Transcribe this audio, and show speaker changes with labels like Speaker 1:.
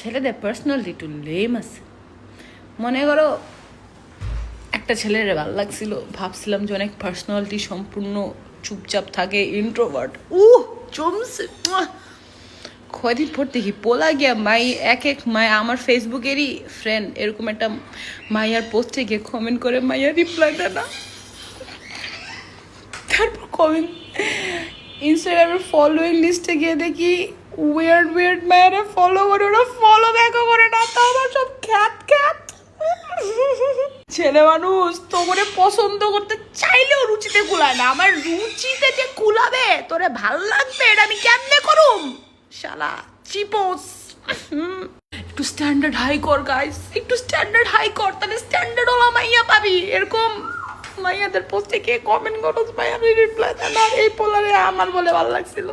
Speaker 1: ছেলেদের পার্সোনালিটি একটু লেম আছে। মনে করো, একটা ছেলের ভালো লাগছিল, ভাবছিলাম যে অনেক পার্সোনালিটি সম্পূর্ণ চুপচাপ থাকে ইন্ট্রোভার্ট জমছে মুয়া। কয়দিন পর দেখি, পোলা গিয়া মাই, এক এক মাই, আমার ফেসবুকেরই ফ্রেন্ড এরকম একটা মাইয়ার পোস্টে গিয়ে কমেন্ট করে, মাইয়া রিপ্লাই দেয় না। তারপর কমেন্ট ইনস্টাগ্রামের ফলোয়িং লিস্টে গিয়ে দেখি উইয়ার্ড উইয়ার্ড মায়েরা ফলো করে ওরা ফলো ব্যাকও করে না তো আমার সব খ্যাত খ্যাত। ছেলে মানুষ, তোমরে পছন্দ করতে চাইলেও রুচিতে কুলায় না। আমার রুচিতে যে কুলাবে, তোরে ভালো লাগবে, এটা আমি কেমনে করুম? শালা চিপোস। একটু স্ট্যান্ডার্ড হাই কর গাইস একটু স্ট্যান্ডার্ড হাই কর, তাহলে স্ট্যান্ডার্ড ওলা মাইয়া পাবি। এরকম মাইয়াদের পোস্টে কে কমেন্ট করো ভাই আমি রিপ্লাই দেন। আর এই পোলারে আমার বলে ভালো লাগছিল।